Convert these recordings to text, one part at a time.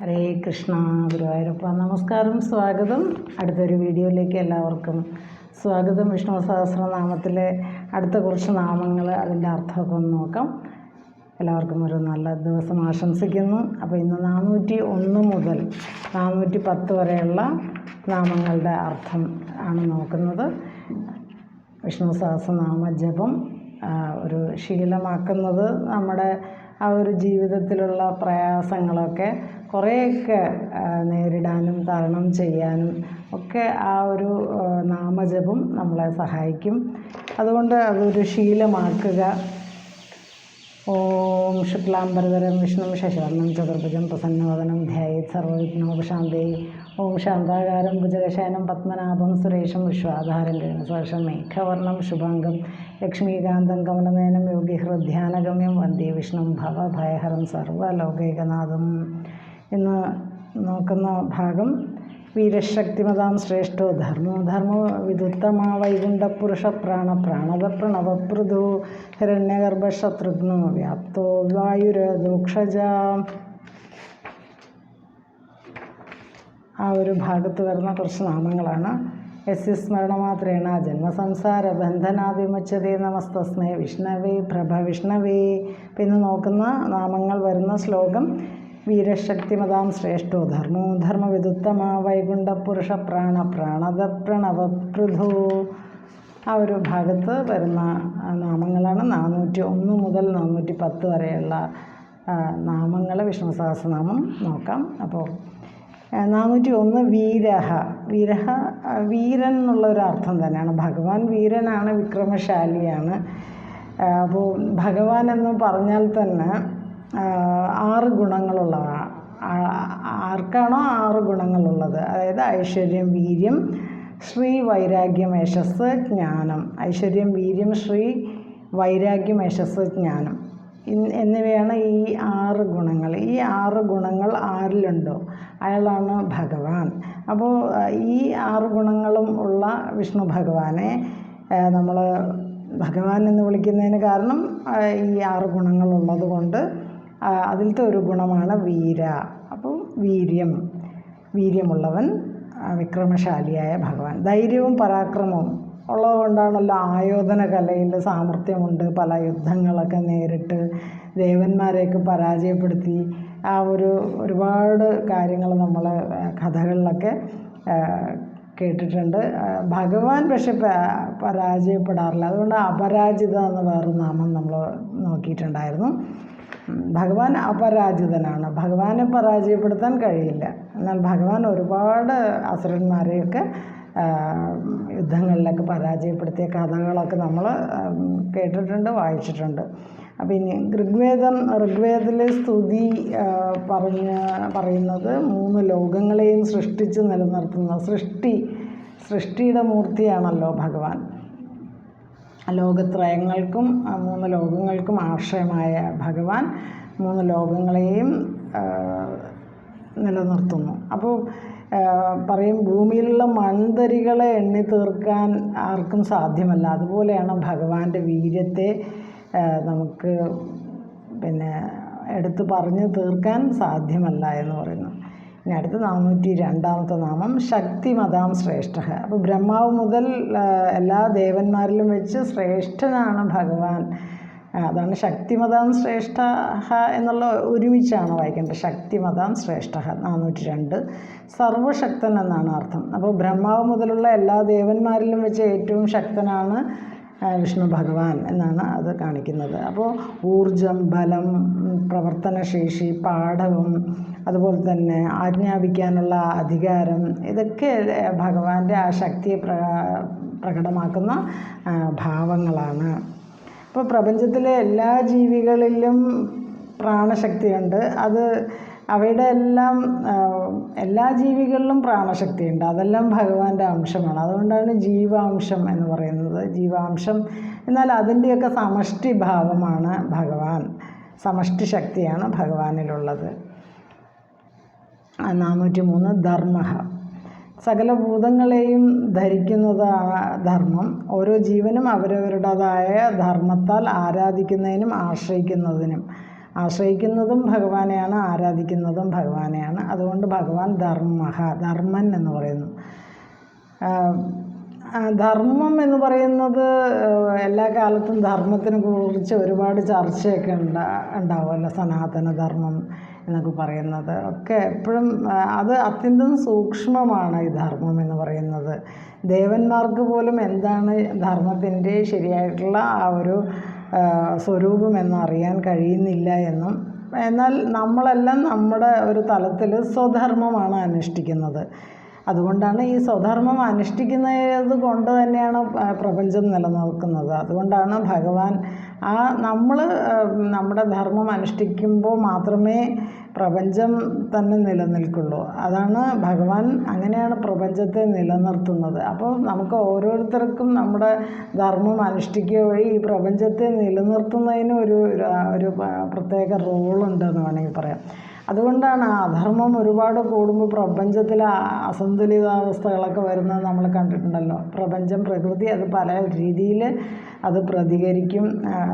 ഹരേ കൃഷ്ണ ഗുരുവായൂരപ്പ. നമസ്കാരം സ്വാഗതം. അടുത്തൊരു വീഡിയോയിലേക്ക് എല്ലാവർക്കും സ്വാഗതം. വിഷ്ണു സഹസ്രനാമത്തിലെ അടുത്ത കുറച്ച് നാമങ്ങൾ അതിന്റെ അർത്ഥമൊക്കെ ഒന്ന് നോക്കാം. എല്ലാവർക്കും ഒരു നല്ല ദിവസം ആശംസിക്കുന്നു. അപ്പോൾ ഇന്ന് നാനൂറ്റി ഒന്ന് മുതൽ നാനൂറ്റി പത്ത് വരെയുള്ള നാമങ്ങളുടെ അർത്ഥം ആണ് നോക്കുന്നത്. വിഷ്ണു സഹസ്രനാമ ജപം ഒരു ശീലമാക്കുന്നത് നമ്മുടെ ആ ഒരു ജീവിതത്തിലുള്ള പ്രയാസങ്ങളൊക്കെ കുറേയൊക്കെ നേരിടാനും തരണം ചെയ്യാനും ഒക്കെ ആ ഒരു നാമജപം നമ്മളെ സഹായിക്കും. അതുകൊണ്ട് അതൊരു ശീലമാക്കുക. ഓം ശുക്ലാംബരധരം വിഷ്ണു ശശിവർണം ചതുർഭുജം പ്രസന്നവദനം ധ്യായത് സർവവിഘ്നോപശാന്തേ. ഓം ശാന്താകാരം ഭുജകശയനം പത്മനാഭം സുരേഷം വിശ്വാധാരം ഗണസർഷം മേഘവർണം ശുഭാംഗം ലക്ഷ്മീകാന്തം കമലനയനം യോഗിഹൃദ്ധ്യാനഗമ്യം വന്ദേ വിഷ്ണു ഭവഭയഹരം സർവലോകൈകനാഥം. ഇന്ന് നോക്കുന്ന ഭാഗം വീരശക്തിമതാം ശ്രേഷ്ഠോ ധർമ്മോ. ധർമ്മോ വിദുത്തമാ വൈകുണ്ഠപുരുഷ പ്രാണ പ്രാണത പ്രണവപ്രദു ഹിരണ്യഗർഭശത്രുഘ്നോ വ്യാപ്തോ വായുരദോക്ഷജ. ആ ഒരു ഭാഗത്ത് വരുന്ന കുറച്ച് നാമങ്ങളാണ്. യസ്യ സ്മരണമാത്രേണ ജന്മസംസാര ബന്ധനാദിമുച്ചതേ നമസ്തസ്മേ വിഷ്ണവേ പ്രഭ വിഷ്ണവേ പിന്നെ നോക്കുന്ന നാമങ്ങൾ വരുന്ന ശ്ലോകം വീരശക്തിമതാം ശ്രേഷ്ഠോ ധർമ്മോ ധർമ്മവിദുത്തമാ വൈകുണ്ഠപുരുഷ പ്രാണ പ്രാണത പ്രണവപൃഥു ആ ഒരു ഭാഗത്ത് വരുന്ന നാമങ്ങളാണ് നാനൂറ്റി ഒന്ന് മുതൽ നാനൂറ്റി പത്ത് വരെയുള്ള നാമങ്ങൾ വിഷ്ണു സഹസ്രനാമം നോക്കാം. അപ്പോൾ നാനൂറ്റി ഒന്ന് വീരഹ. വീരഹ വീരൻ എന്നുള്ള ഒരു അർത്ഥം തന്നെയാണ്. ഭഗവാൻ വീരനാണ് വിക്രമശാലിയാണ്. അപ്പോൾ ഭഗവാൻ എന്ന് പറഞ്ഞാൽ തന്നെ ആറ് ഗുണങ്ങളുള്ളതാണ് ആർക്കാണോ ആറ് ഗുണങ്ങളുള്ളത്? അതായത് ഐശ്വര്യം വീര്യം ശ്രീ വൈരാഗ്യം യശസ് ജ്ഞാനം. ഐശ്വര്യം വീര്യം ശ്രീ വൈരാഗ്യം യശസ് ജ്ഞാനം. എന്നിവയാണ് ഈ ആറ് ഗുണങ്ങൾ. ഈ ആറ് ഗുണങ്ങൾ ആരിലുണ്ടോ? അയാളാണ് ഭഗവാൻ. അപ്പോൾ ഈ ആറ് ഗുണങ്ങളും ഉള്ള വിഷ്ണു ഭഗവാനെ നമ്മൾ ഭഗവാൻ എന്ന് വിളിക്കുന്നതിന് കാരണം ഈ ആറ് ഗുണങ്ങളുള്ളത് കൊണ്ട് അതിലത്തെ ഒരു ഗുണമാണ് വീര. അപ്പോൾ വീര്യം വീര്യമുള്ളവൻ വിക്രമശാലിയായ ഭഗവാൻ. ധൈര്യവും പരാക്രമവും ഉള്ളതുകൊണ്ടാണല്ലോ ആയോധന കലയിൽ സാമർഥ്യമുണ്ട് പല യുദ്ധങ്ങളൊക്കെ നേരിട്ട് ദേവന്മാരെയൊക്കെ പരാജയപ്പെടുത്തി. ആ ഒരു ഒരുപാട് കാര്യങ്ങൾ നമ്മൾ കഥകളിലൊക്കെ കേട്ടിട്ടുണ്ട്. ഭഗവാൻ പക്ഷെ പരാജയപ്പെടാറില്ല. അതുകൊണ്ട് അപരാജിത എന്ന് വേറൊരു നാമം നമ്മൾ നോക്കിയിട്ടുണ്ടായിരുന്നു. ഭഗവാൻ അപരാജിതനാണ്. ഭഗവാനെ പരാജയപ്പെടുത്താൻ കഴിയില്ല. എന്നാൽ ഭഗവാൻ ഒരുപാട് അസുരന്മാരെയൊക്കെ യുദ്ധങ്ങളിലൊക്കെ പരാജയപ്പെടുത്തിയ കഥകളൊക്കെ നമ്മൾ കേട്ടിട്ടുണ്ട് വായിച്ചിട്ടുണ്ട്. അപ്പം ഇനി ഋഗ്വേദം ഋഗ്വേദത്തിലെ സ്തുതി പറഞ്ഞ പറയുന്നത് മൂന്ന് ലോകങ്ങളെയും സൃഷ്ടിച്ച് നിലനിർത്തുന്ന സൃഷ്ടി സൃഷ്ടിയുടെ മൂർത്തിയാണല്ലോ ഭഗവാൻ. ലോകത്രയങ്ങൾക്കും മൂന്ന് ലോകങ്ങൾക്കും ആശ്രയമായ ഭഗവാൻ മൂന്ന് ലോകങ്ങളെയും നിലനിർത്തുന്നു. അപ്പോൾ പറയും ഭൂമിയിലുള്ള മൺതരികളെ എണ്ണി തീർക്കാൻ ആർക്കും സാധ്യമല്ല. അതുപോലെയാണ് ഭഗവാന്റെ വീര്യത്തെ നമുക്ക് പിന്നെ എടുത്തു പറഞ്ഞു തീർക്കാൻ സാധ്യമല്ല എന്ന് പറയുന്നു. ഇനി അടുത്ത നാനൂറ്റി രണ്ടാമത്തെ നാമം ശക്തിമതാം ശ്രേഷ്ഠ. അപ്പോൾ ബ്രഹ്മാവ് മുതൽ എല്ലാ ദേവന്മാരിലും വെച്ച് ശ്രേഷ്ഠനാണ് ഭഗവാൻ. അതാണ് ശക്തിമതാം ശ്രേഷ്ഠ എന്നുള്ള ഒരുമിച്ചാണ് വായിക്കേണ്ടത്. ശക്തിമതാം ശ്രേഷ്ഠ നാനൂറ്റി രണ്ട്. സർവശക്തൻ എന്നാണ് അർത്ഥം. അപ്പോൾ ബ്രഹ്മാവ് മുതലുള്ള എല്ലാ ദേവന്മാരിലും വെച്ച് ഏറ്റവും ശക്തനാണ് വിഷ്ണു ഭഗവാൻ എന്നാണ് അത് കാണിക്കുന്നത്. അപ്പോൾ ഊർജം ബലം പ്രവർത്തനശേഷി പാഠവും അതുപോലെ തന്നെ ആജ്ഞാപിക്കാനുള്ള അധികാരം ഇതൊക്കെ ഭഗവാന്റെ ആ ശക്തിയെ പ്ര പ്രകടമാക്കുന്ന ഭാവങ്ങളാണ്. ഇപ്പോൾ പ്രപഞ്ചത്തിലെ എല്ലാ ജീവികളിലും പ്രാണശക്തിയുണ്ട്. അത് അവയുടെ എല്ലാം എല്ലാ ജീവികളിലും പ്രാണശക്തിയുണ്ട്. അതെല്ലാം ഭഗവാന്റെ അംശമാണ്. അതുകൊണ്ടാണ് ജീവാംശം എന്ന് പറയുന്നത്. ജീവാംശം എന്നാൽ അതിന്റെയൊക്കെ സമഷ്ടി ഭാവമാണ് ഭഗവാൻ. സമഷ്ടി ശക്തിയാണ് ഭഗവാനിലുള്ളത്. നാനൂറ്റി മൂന്ന് ധർമ്മ. സകല ഭൂതങ്ങളെയും ധരിക്കുന്നതാണ് ധർമ്മം. ഓരോ ജീവനും അവരവരുടേതായ ധർമ്മത്താൽ ആരാധിക്കുന്നതിനും ആശ്രയിക്കുന്നതിനും. ആശ്രയിക്കുന്നതും ഭഗവാനെയാണ് ആരാധിക്കുന്നതും ഭഗവാനെയാണ്. അതുകൊണ്ട് ഭഗവാൻ ധർമ്മ ധർമ്മൻ എന്ന് പറയുന്നു. ധർമ്മം എന്ന് പറയുന്നത് എല്ലാ കാലത്തും ധർമ്മത്തിനെ കുറിച്ച് ഒരുപാട് ചർച്ചയൊക്കെ ഉണ്ടാ ഉണ്ടാവുമല്ലോ സനാതനധർമ്മം എന്നൊക്കെ പറയുന്നത്. ഒക്കെ എപ്പോഴും അത് അത്യന്തം സൂക്ഷ്മമാണ് ഈ ധർമ്മം എന്ന് പറയുന്നത്. ദേവന്മാർക്ക് പോലും എന്താണ് ധർമ്മത്തിന്റെ ശരിയായിട്ടുള്ള ആ ഒരു സ്വരൂപം എന്നറിയാൻ കഴിയുന്നില്ല എന്നും. എന്നാൽ നമ്മളെല്ലാം നമ്മുടെ ഒരു തലത്തിൽ സ്വധർമ്മമാണ് അനുഷ്ഠിക്കുന്നത്. അതുകൊണ്ടാണ് ഈ സ്വധർമ്മം അനുഷ്ഠിക്കുന്നത് കൊണ്ട് തന്നെയാണ് പ്രപഞ്ചം നിലനിൽക്കുന്നത്. അതുകൊണ്ടാണ് ഭഗവാൻ ആ നമ്മൾ നമ്മുടെ ധർമ്മം അനുഷ്ഠിക്കുമ്പോൾ മാത്രമേ പ്രപഞ്ചം തന്നെ നിലനിൽക്കുള്ളൂ. അതാണ് ഭഗവാൻ അങ്ങനെയാണ് പ്രപഞ്ചത്തെ നിലനിർത്തുന്നത്. അപ്പോൾ നമുക്ക് ഓരോരുത്തർക്കും നമ്മുടെ ധർമ്മം അനുഷ്ഠിക്കുക വഴി ഈ പ്രപഞ്ചത്തെ നിലനിർത്തുന്നതിന് ഒരു ഒരു പ്രത്യേക റോളുണ്ടെന്ന് വേണമെങ്കിൽ പറയാം. അതുകൊണ്ടാണ് അധർമ്മം ഒരുപാട് കൂടുമ്പോൾ പ്രപഞ്ചത്തിൽ അസന്തുലിതാവസ്ഥകളൊക്കെ വരുന്നത് നമ്മൾ കണ്ടിട്ടുണ്ടല്ലോ. പ്രപഞ്ചം പ്രകൃതി അത് പല രീതിയിൽ അത് പ്രതികരിക്കും.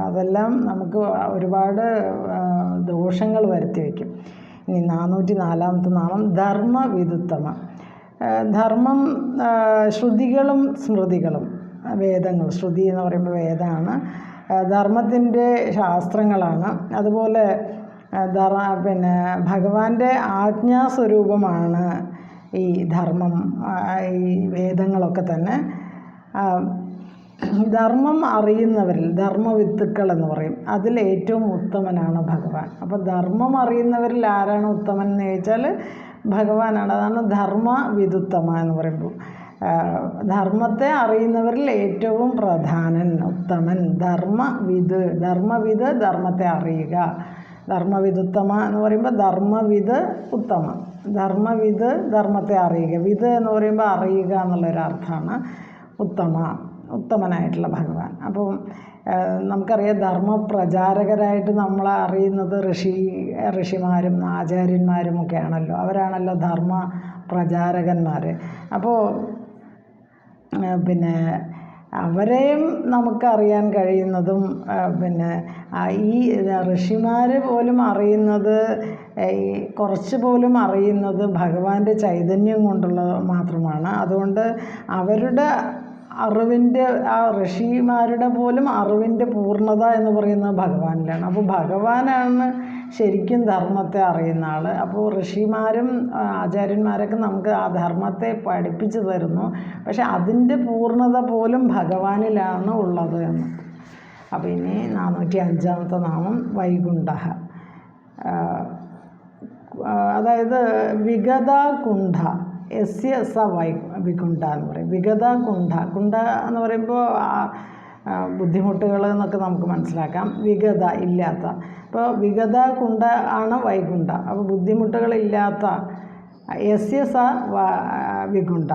അതെല്ലാം നമുക്ക് ഒരുപാട് ദോഷങ്ങൾ വരുത്തി വയ്ക്കും. ഇനി നാനൂറ്റി നാലാമത്തെ നാമം ധർമ്മവിദുത്തമ ധർമ്മം ശ്രുതികളും സ്മൃതികളും വേദങ്ങൾ. ശ്രുതി എന്ന് പറയുമ്പോൾ വേദമാണ്. ധർമ്മത്തിന്റെ ശാസ്ത്രങ്ങളാണ്. അതുപോലെ ധർമ്മ പിന്നെ ഭഗവാന്റെ ആജ്ഞാസ്വരൂപമാണ് ഈ ധർമ്മം ഈ വേദങ്ങളൊക്കെ തന്നെ. ധർമ്മം അറിയുന്നവരിൽ ധർമ്മവിത്തുക്കൾ എന്ന് പറയും അതിൽ ഏറ്റവും ഉത്തമനാണ് ഭഗവാൻ. അപ്പോൾ ധർമ്മം അറിയുന്നവരിൽ ആരാണ് ഉത്തമൻ എന്ന് ചോദിച്ചാൽ ഭഗവാനാണ്. അതാണ് ധർമ്മ വിദുത്തമ എന്ന് പറയുമ്പോൾ ധർമ്മത്തെ അറിയുന്നവരിൽ ഏറ്റവും പ്രധാനൻ ഉത്തമൻ ധർമ്മവിത് ധർമ്മവിത് ധർമ്മത്തെ അറിയുക. ധർമ്മവിദുത്തമ എന്ന് പറയുമ്പോൾ ധർമ്മവിത് ഉത്തമ. ധർമ്മവിത് ധർമ്മത്തെ അറിയുക. വിത് എന്ന് പറയുമ്പോൾ അറിയുക എന്നുള്ളൊരർത്ഥമാണ് ഉത്തമ ഉത്തമനായിട്ടുള്ള ഭഗവാൻ. അപ്പം നമുക്കറിയാം ധർമ്മപ്രചാരകരായിട്ട് നമ്മളെ അറിയുന്നത് ഋഷി ഋഷിമാരും ആചാര്യന്മാരും ഒക്കെ ആണല്ലോ അവരാണല്ലോ ധർമ്മ പ്രചാരകന്മാർ അപ്പോൾ പിന്നെ അവരെയും നമുക്കറിയാൻ കഴിയുന്നതും പിന്നെ ഈ ഋഷിമാർ പോലും അറിയുന്നത് ഈ കുറച്ച് പോലും അറിയുന്നത് ഭഗവാന്റെ ചൈതന്യം കൊണ്ടുള്ളത് മാത്രമാണ്. അതുകൊണ്ട് അവരുടെ അറിവിന്റെ ആ ഋഷിമാരുടെ പോലും അറിവിന്റെ പൂർണത എന്ന് പറയുന്നത് ഭഗവാനിലാണ്. അപ്പോൾ ഭഗവാനാണ് ശരിക്കും ധർമ്മത്തെ അറിയുന്ന ആൾ അപ്പോൾ ഋഷിമാരും ആചാര്യന്മാരൊക്കെ നമുക്ക് ആ ധർമ്മത്തെ പഠിപ്പിച്ചു തരുന്നു. പക്ഷെ അതിന്റെ പൂർണത പോലും ഭഗവാനിലാണ് ഉള്ളത് എന്ന്. അപ്പോൾ ഇനി നാനൂറ്റി അഞ്ചാമത്തെ നാമം വൈകുണ്ഠ. അതായത് വിഗത കുണ്ഠ എസ് ആ വൈ വികുണ്ഠ എന്ന് പറയും. വിഗത കുണ്ഠ. കുണ്ഠ എന്ന് പറയുമ്പോൾ ബുദ്ധിമുട്ടുകൾ എന്നൊക്കെ നമുക്ക് മനസ്സിലാക്കാം. വിഗത ഇല്ലാത്ത. അപ്പോൾ വിഗത കുണ്ഠ ആണ് വൈകുണ്ഠ. അപ്പോൾ ബുദ്ധിമുട്ടുകളില്ലാത്ത എസ് എസ് വ- വികുണ്ഠ.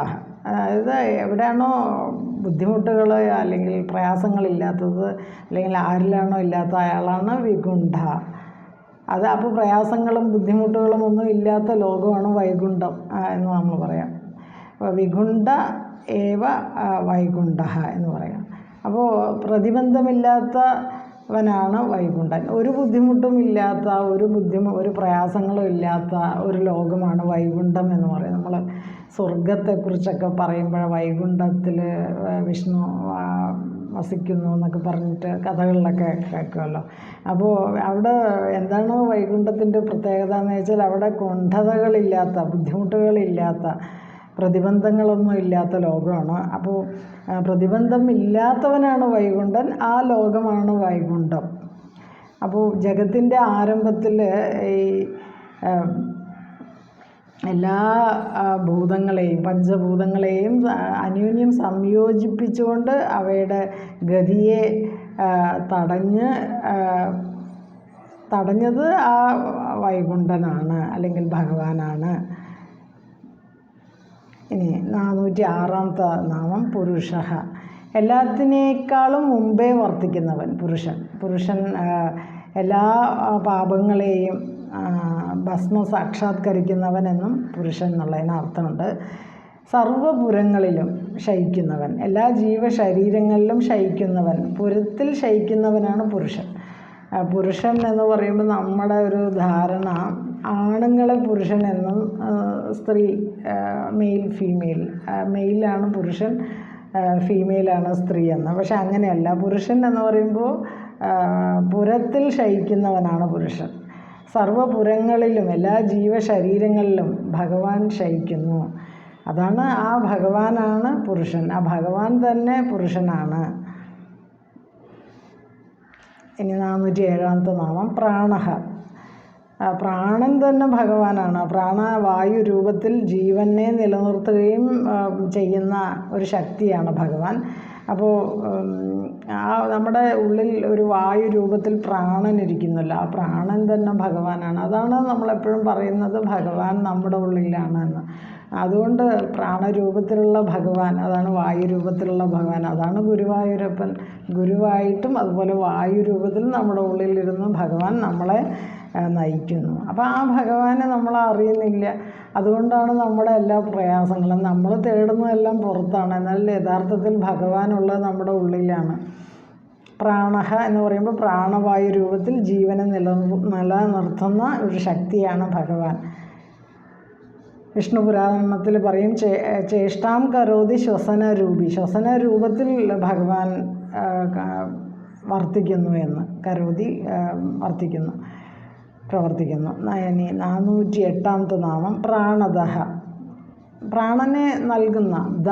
അതായത് എവിടെയാണോ ബുദ്ധിമുട്ടുകൾ അല്ലെങ്കിൽ പ്രയാസങ്ങളില്ലാത്തത് അല്ലെങ്കിൽ ആരിലാണോ ഇല്ലാത്ത അയാളാണ് വികുണ്ഠ. അത് അപ്പോൾ പ്രയാസങ്ങളും ബുദ്ധിമുട്ടുകളും ഒന്നും ഇല്ലാത്ത ലോകമാണ് വൈകുണ്ഠം എന്ന് നമ്മൾ പറയാം. അപ്പോൾ വിഗുണ്ഠ ഏവ വൈകുണ്ഠ എന്ന് പറയാം. അപ്പോൾ പ്രതിബന്ധമില്ലാത്തവനാണ് വൈകുണ്ഠൻ. ഒരു ബുദ്ധിമുട്ടും ഇല്ലാത്ത ഒരു ബുദ്ധിമു ഒരു പ്രയാസങ്ങളും ഇല്ലാത്ത ഒരു ലോകമാണ് വൈകുണ്ഠം എന്ന് പറയും. നമ്മൾ സ്വർഗത്തെക്കുറിച്ചൊക്കെ പറയുമ്പോൾ വൈകുണ്ഠത്തിൽ വിഷ്ണു വസിക്കുന്നു എന്നൊക്കെ പറഞ്ഞിട്ട് കഥകളിലൊക്കെ കേൾക്കുമല്ലോ. അപ്പോൾ അവിടെ എന്താണ് വൈകുണ്ഠത്തിന്റെ പ്രത്യേകത എന്ന് വെച്ചാൽ അവിടെ കുണ്ഠതകളില്ലാത്ത ബുദ്ധിമുട്ടുകളില്ലാത്ത പ്രതിബന്ധങ്ങളൊന്നും ഇല്ലാത്ത ലോകമാണ്. അപ്പോൾ പ്രതിബന്ധം ഇല്ലാത്തവനാണ് വൈകുണ്ഠൻ ആ ലോകമാണ് വൈകുണ്ഠം. അപ്പോൾ ജഗത്തിന്റെ ആരംഭത്തിൽ ഈ എല്ലാ ഭൂതങ്ങളെയും പഞ്ചഭൂതങ്ങളെയും അന്യോന്യം സംയോജിപ്പിച്ചുകൊണ്ട് അവയുടെ ഗതിയെ തടഞ്ഞ് തടഞ്ഞത് ആ വൈകുണ്ഠനാണ് അല്ലെങ്കിൽ ഭഗവാനാണ്. ഇനി നാനൂറ്റി ആറാമത്തെ നാമം പുരുഷ. എല്ലാത്തിനേക്കാളും മുമ്പേ വർത്തിക്കുന്നവൻ പുരുഷൻ. പുരുഷൻ എല്ലാ പാപങ്ങളെയും ഭസ്മ സാക്ഷാത്കരിക്കുന്നവനെന്നും പുരുഷൻ എന്നുള്ളതിന് അർത്ഥമുണ്ട്. സർവപുരങ്ങളിലും ശയിക്കുന്നവൻ എല്ലാ ജീവശരീരങ്ങളിലും ശയിക്കുന്നവൻ പുരത്തിൽ ശയിക്കുന്നവനാണ് പുരുഷൻ. പുരുഷൻ എന്ന് പറയുമ്പോൾ നമ്മുടെ ഒരു ധാരണ ആണുങ്ങളെ പുരുഷൻ എന്നും സ്ത്രീ മെയിൽ ഫീമെയിൽ മെയിലാണ് പുരുഷൻ ഫീമെയിലാണ് സ്ത്രീ എന്ന്. പക്ഷെ അങ്ങനെയല്ല. പുരുഷൻ എന്ന് പറയുമ്പോൾ പുരത്തിൽ ശയിക്കുന്നവനാണ് പുരുഷൻ. സർവപുരങ്ങളിലും എല്ലാ ജീവശരീരങ്ങളിലും ഭഗവാൻ ശയിക്കുന്നു. അതാണ് ആ ഭഗവാനാണ് പുരുഷൻ. ആ ഭഗവാൻ തന്നെ പുരുഷനാണ്. ഇനി നാനൂറ്റി ഏഴാമത്തെ നാമം പ്രാണഹ പ്രാണൻ തന്നെ ഭഗവാനാണ്. പ്രാണവായു രൂപത്തിൽ ജീവനെ നിലനിർത്തുകയും ചെയ്യുന്ന ഒരു ശക്തിയാണ് ഭഗവാൻ. അപ്പോൾ ആ നമ്മുടെ ഉള്ളിൽ ഒരു വായു രൂപത്തിൽ പ്രാണൻ ഇരിക്കുന്നല്ലോ. ആ പ്രാണൻ തന്നെ ഭഗവാനാണ്. അതാണ് നമ്മളെപ്പോഴും പറയുന്നത് ഭഗവാൻ നമ്മുടെ ഉള്ളിലാണ് എന്ന്. അതുകൊണ്ട് പ്രാണരൂപത്തിലുള്ള ഭഗവാൻ അതാണ് വായു രൂപത്തിലുള്ള ഭഗവാൻ. അതാണ് ഗുരുവായൂരപ്പൻ. ഗുരുവായിട്ടും അതുപോലെ വായു രൂപത്തിൽ നമ്മുടെ ഉള്ളിലിരുന്ന് ഭഗവാൻ നമ്മളെ നയിക്കുന്നു. അപ്പോൾ ആ ഭഗവാനെ നമ്മൾ അറിയുന്നില്ല. അതുകൊണ്ടാണ് നമ്മുടെ എല്ലാ പ്രയാസങ്ങളും. നമ്മൾ തേടുന്നതെല്ലാം പുറത്താണ്. എന്നാൽ യഥാർത്ഥത്തിൽ ഭഗവാനുള്ളത് നമ്മുടെ ഉള്ളിലാണ്. പ്രാണഹ എന്ന് പറയുമ്പോൾ പ്രാണവായു രൂപത്തിൽ ജീവനെ നില നിലനിർത്തുന്ന ഒരു ശക്തിയാണ് ഭഗവാൻ. വിഷ്ണു പുരാണത്തിൽ പറയും ചേ- ചേഷ്ടാം കരോതി ശ്വസന രൂപി. ശ്വസന രൂപത്തിൽ ഭഗവാൻ വർത്തിക്കുന്നു എന്ന്. കരോതി വർത്തിക്കുന്നു. പ്രവർത്തിക്കുന്നു. നയനി നാനൂറ്റി എട്ടാമത്തെ നാമം പ്രാണദഹ. പ്രാണനെ നൽകുന്ന ദ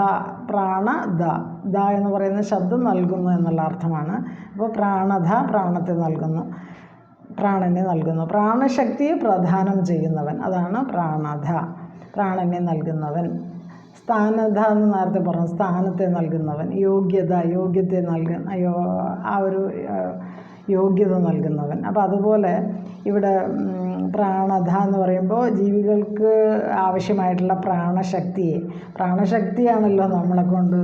പ്രാണ ദ. ദ എന്ന് പറയുന്ന ശബ്ദം നൽകുന്നു എന്നുള്ള അർത്ഥമാണ്. അപ്പോൾ പ്രാണധ പ്രാണത്തെ നൽകുന്നു പ്രാണനെ നൽകുന്നു. പ്രാണശക്തിയെ പ്രധാനം ചെയ്യുന്നവൻ അതാണ് പ്രാണധ പ്രാണനെ നൽകുന്നവൻ. സ്ഥാനത എന്ന് നേരത്തെ പറഞ്ഞു സ്ഥാനത്തെ നൽകുന്നവൻ. യോഗ്യത യോഗ്യത്തെ നൽകുന്ന ആ ഒരു യോഗ്യത നൽകുന്നവൻ. അപ്പോൾ അതുപോലെ ഇവിടെ പ്രാണത എന്ന് പറയുമ്പോൾ ജീവികൾക്ക് ആവശ്യമായിട്ടുള്ള പ്രാണശക്തിയെ. പ്രാണശക്തിയാണല്ലോ നമ്മളെ കൊണ്ട്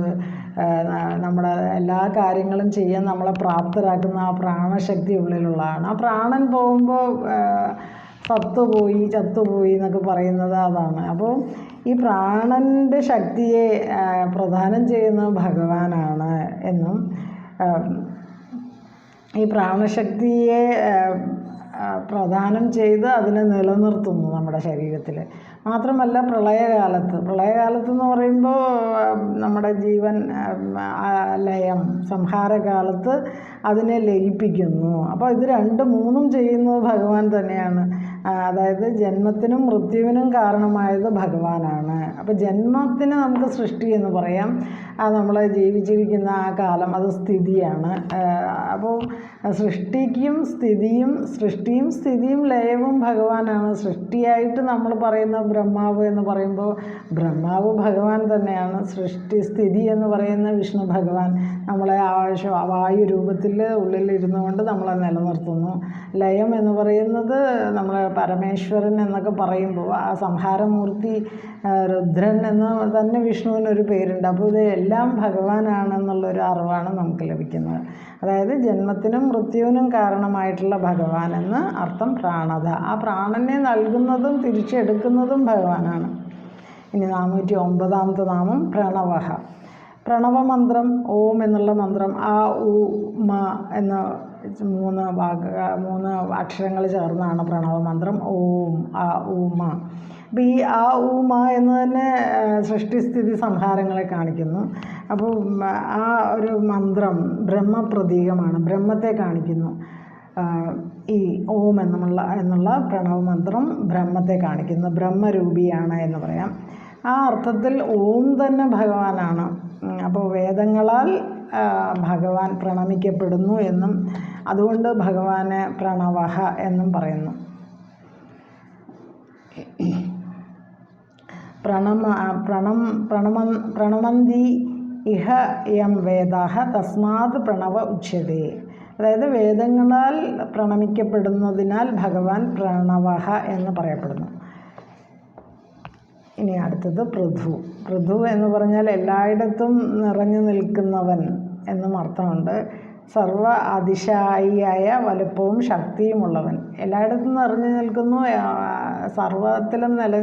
നമ്മുടെ എല്ലാ കാര്യങ്ങളും ചെയ്യാൻ നമ്മളെ പ്രാപ്തരാക്കുന്ന ആ പ്രാണശക്തി ഉള്ളിലുള്ളതാണ്. ആ പ്രാണൻ പോകുമ്പോൾ സത്തുപോയി ചത്തുപോയി എന്നൊക്കെ പറയുന്നത് അതാണ്. അപ്പോൾ ഈ പ്രാണന്റെ ശക്തിയെ പ്രധാനം ചെയ്യുന്നത് ഭഗവാനാണ് എന്നും ഈ പ്രാണശക്തിയെ പ്രദാനം ചെയ്ത് അതിനെ നിലനിർത്തുന്നു നമ്മുടെ ശരീരത്തിൽ മാത്രമല്ല പ്രളയകാലത്ത് പ്രളയകാലത്ത് എന്ന് പറയുമ്പോൾ നമ്മുടെ ജീവൻ ലയം സംഹാരകാലത്ത് അതിനെ ലയിപ്പിക്കുന്നു. അപ്പോൾ ഇത് രണ്ടും മൂന്നും ചെയ്യുന്നത് ഭഗവാൻ തന്നെയാണ്. അതായത് ജന്മത്തിനും മൃത്യുവിനും കാരണമായത് ഭഗവാനാണ്. അപ്പോൾ ജന്മത്തിന് നമുക്ക് സൃഷ്ടി എന്ന് പറയാം. ആ നമ്മൾ ജീവിച്ചിരിക്കുന്ന ആ കാലം അത് സ്ഥിതിയാണ്. അപ്പോൾ സൃഷ്ടിക്കും സ്ഥിതിയും സൃഷ്ടിയും സ്ഥിതിയും ലയവും ഭഗവാനാണ്. സൃഷ്ടിയായിട്ട് നമ്മൾ പറയുന്ന ബ്രഹ്മാവ് എന്ന് പറയുമ്പോൾ ബ്രഹ്മാവ് ഭഗവാൻ തന്നെയാണ്. സൃഷ്ടി സ്ഥിതി എന്ന് പറയുന്ന വിഷ്ണു ഭഗവാൻ നമ്മളെ ആവശ്യം വായു രൂപത്തിൽ ഉള്ളിലിരുന്നു കൊണ്ട് നമ്മളെ നിലനിർത്തുന്നു. ലയം എന്ന് പറയുന്നത് നമ്മൾ പരമേശ്വരൻ എന്നൊക്കെ പറയുമ്പോൾ ആ സംഹാരമൂർത്തി രുദ്രൻ എന്ന് തന്നെ വിഷ്ണുവിനൊരു പേരുണ്ട്. അപ്പോൾ ഇത് എല്ലാം ഭഗവാനാണെന്നുള്ളൊരു അറിവാണ് നമുക്ക് ലഭിക്കുന്നത്. അതായത് ജന്മത്തിനും മൃത്യുവിനും കാരണമായിട്ടുള്ള ഭഗവാൻ എന്ന് അർത്ഥം പ്രാണത. ആ പ്രാണനെ നൽകുന്നതും തിരിച്ചെടുക്കുന്നതും ഭഗവാനാണ്. ഇനി നാനൂറ്റി ഒമ്പതാമത്തെ നാമം പ്രണവഹ. പ്രണവമന്ത്രം ഓം എന്നുള്ള മന്ത്രം ആ ഉ മ എന്ന മൂന്ന് വാക മൂന്ന് അക്ഷരങ്ങൾ ചേർന്നാണ് പ്രണവമന്ത്രം ഓം ആ ഉ മ. ഈ ആ ഉ മ എന്ന് തന്നെ സൃഷ്ടിസ്ഥിതി സംഹാരങ്ങളെ കാണിക്കുന്നു. അപ്പോൾ ആ ഒരു മന്ത്രം ബ്രഹ്മപ്രതീകമാണ്. ബ്രഹ്മത്തെ കാണിക്കുന്നു. ഈ ഓം എന്നുള്ള എന്നുള്ള പ്രണവമന്ത്രം ബ്രഹ്മത്തെ കാണിക്കുന്നു. ബ്രഹ്മരൂപിയാണ് എന്ന് പറയാം. ആ അർത്ഥത്തിൽ ഓം തന്നെ ഭഗവാനാണ്. അപ്പോൾ വേദങ്ങളാൽ ഭഗവാൻ പ്രണമിക്കപ്പെടുന്നു എന്നും അതുകൊണ്ട് ഭഗവാന് പ്രണവഹ എന്നും പറയുന്നു. പ്രണമ പ്രണം പ്രണമ പ്രണമന്തി ഇഹ യം വേദാഹ തസ്മാത് പ്രണവ ഉച്ചതേ അതായത് വേദങ്ങളാൽ പ്രണമിക്കപ്പെടുന്നതിനാൽ ഭഗവാൻ പ്രണവഹ എന്ന് പറയപ്പെടുന്നു. ഇനി അടുത്തത് പൃഥു. പൃഥു എന്ന് പറഞ്ഞാൽ എല്ലായിടത്തും നിറഞ്ഞു നിൽക്കുന്നവൻ എന്നും അർത്ഥമുണ്ട്. സർവ അതിശായിയായ വലുപ്പവും ശക്തിയുമുള്ളവൻ എല്ലായിടത്തും നിറഞ്ഞു നിൽക്കുന്നു സർവത്തിലും നില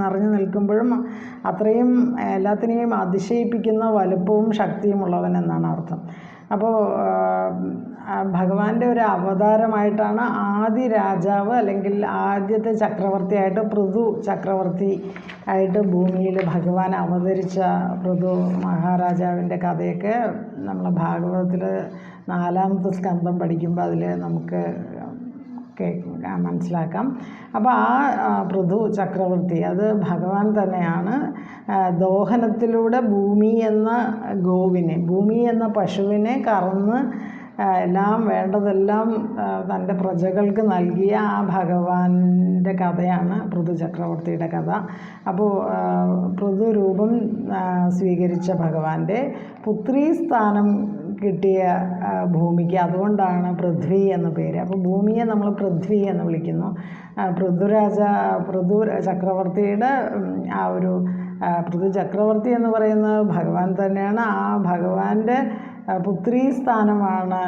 നിറഞ്ഞു നിൽക്കുമ്പോഴും അത്രയും എല്ലാത്തിനെയും അതിശയിപ്പിക്കുന്ന വലുപ്പവും ശക്തിയുമുള്ളവൻ എന്നാണ് അർത്ഥം. അപ്പോൾ ഭഗവാന്റെ ഒരു അവതാരമായിട്ടാണ് ആദ്യ രാജാവ് അല്ലെങ്കിൽ ആദ്യത്തെ ചക്രവർത്തിയായിട്ട് പൃഥു ചക്രവർത്തി ആയിട്ട് ഭൂമിയിൽ ഭഗവാൻ അവതരിച്ച പൃഥു മഹാരാജാവിന്റെ കഥയൊക്കെ നമ്മൾ ഭാഗവതത്തിൽ നാലാമത്തെ സ്കന്ധം പഠിക്കുമ്പോൾ അതിൽ നമുക്ക് മനസ്സിലാക്കാം. അപ്പോൾ ആ പൃഥു ചക്രവർത്തി അത് ഭഗവാൻ തന്നെയാണ് ദോഹനത്തിലൂടെ ഭൂമി എന്ന ഗോവിനെ ഭൂമി എന്ന പശുവിനെ കറന്ന് എല്ലാം വേണ്ടതെല്ലാം തന്റെ പ്രജകൾക്ക് നൽകിയ ആ ഭഗവാന്റെ കഥയാണ് പൃഥു ചക്രവർത്തിയുടെ കഥ. അപ്പോൾ പൃഥു രൂപം സ്വീകരിച്ച ഭഗവാന്റെ പുത്രീ സ്ഥാനം കിട്ടിയ ഭൂമിക്ക് അതുകൊണ്ടാണ് പൃഥ്വി എന്ന പേര്. അപ്പോൾ ഭൂമിയെ നമ്മൾ പൃഥ്വി എന്ന് വിളിക്കുന്നു. പൃഥുരാജ പൃഥു ചക്രവർത്തിയുടെ ആ ഒരു പൃഥു ചക്രവർത്തി എന്ന് പറയുന്നത് ഭഗവാൻ തന്നെയാണ്. ആ ഭഗവാന്റെ പുത്രീ സ്ഥാനമാണ്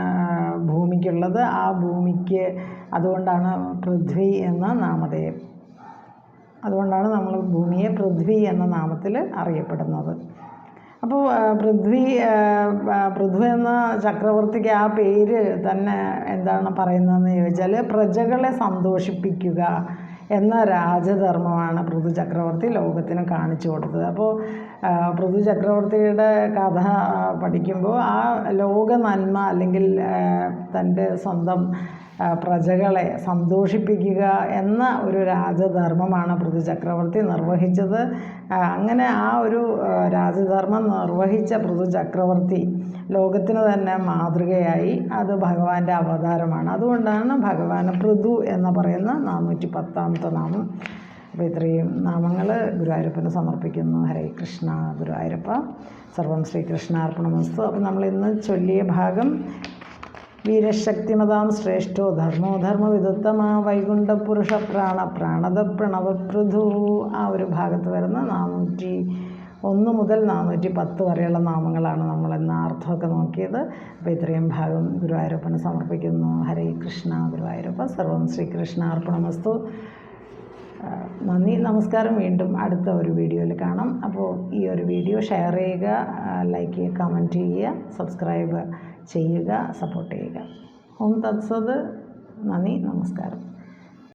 ഭൂമിക്കുള്ളത്. ആ ഭൂമിക്ക് അതുകൊണ്ടാണ് പൃഥ്വി എന്ന നാമധേയം. അതുകൊണ്ടാണ് നമ്മൾ ഭൂമിയെ പൃഥ്വി എന്ന നാമത്തിൽ അറിയപ്പെടുന്നത്. അപ്പോൾ പൃഥ്വി പൃഥ്വി എന്ന ചക്രവർത്തിക്ക് ആ പേര് തന്നെ എന്താണ് പറയുന്നതെന്ന് ചോദിച്ചാൽ പ്രജകളെ സന്തോഷിപ്പിക്കുക. എന്ന രാജധർമ്മമാണ് പൃഥു ചക്രവർത്തി ലോകത്തിന് കാണിച്ചു കൊടുത്തത്. അപ്പോൾ പൃഥു ചക്രവർത്തിയുടെ കഥ പഠിക്കുമ്പോൾ ആ ലോക നന്മ അല്ലെങ്കിൽ തന്റെ സ്വന്തം പ്രജകളെ സന്തോഷിപ്പിക്കുക എന്ന ഒരു രാജധർമ്മമാണ് പൃഥ്വി ചക്രവർത്തി നിർവഹിച്ചത്. അങ്ങനെ ആ ഒരു രാജധർമ്മം നിർവഹിച്ച പൃഥു ചക്രവർത്തി ലോകത്തിന് തന്നെ മാതൃകയായി. അത് ഭഗവാന്റെ അവതാരമാണ്. അതുകൊണ്ടാണ് ഭഗവാൻ പൃഥു എന്ന് പറയുന്ന നാനൂറ്റി പത്താമത്തെ നാമം. അപ്പോൾ ഇത്രയും നാമങ്ങൾ ഗുരുവായൂരപ്പന് സമർപ്പിക്കുന്നു. ഹരേ കൃഷ്ണ ഗുരുവായൂരപ്പ. സർവം ശ്രീകൃഷ്ണാർപ്പണമസ്തു. അപ്പോൾ നമ്മൾ ഇന്ന് ചൊല്ലിയ ഭാഗം വീരശക്തിമതാം ശ്രേഷ്ഠോ ധർമ്മോ ധർമ്മവിദത്തമാ വൈകുണ്ഠപുരുഷ പ്രാണ പ്രാണത പ്രണവപൃഥു ആ ഒരു ഭാഗത്ത് വരുന്ന നാനൂറ്റി ഒന്ന് മുതൽ നാനൂറ്റി പത്ത് വരെയുള്ള നാമങ്ങളാണ് നമ്മൾ എന്ന അർത്ഥമൊക്കെ നോക്കിയത്. അപ്പോൾ ഇത്രയും ഭാഗം ഗുരുവായൂരപ്പന് സമർപ്പിക്കുന്നു. ഹരേ കൃഷ്ണ ഗുരുവായൂരപ്പ. സർവം ശ്രീകൃഷ്ണ അർപ്പണമസ്തു നന്ദി നമസ്കാരം. വീണ്ടും അടുത്ത ഒരു വീഡിയോയിൽ കാണാം. അപ്പോൾ ഈ ഒരു വീഡിയോ ഷെയർ ചെയ്യുക ലൈക്ക് ചെയ്യുക കമന്റ് ചെയ്യുക സബ്സ്ക്രൈബ് ചെയ്യുക സപ്പോർട്ട് ചെയ്യുക. ഓം തത്സത്. നന്ദി നമസ്കാരം.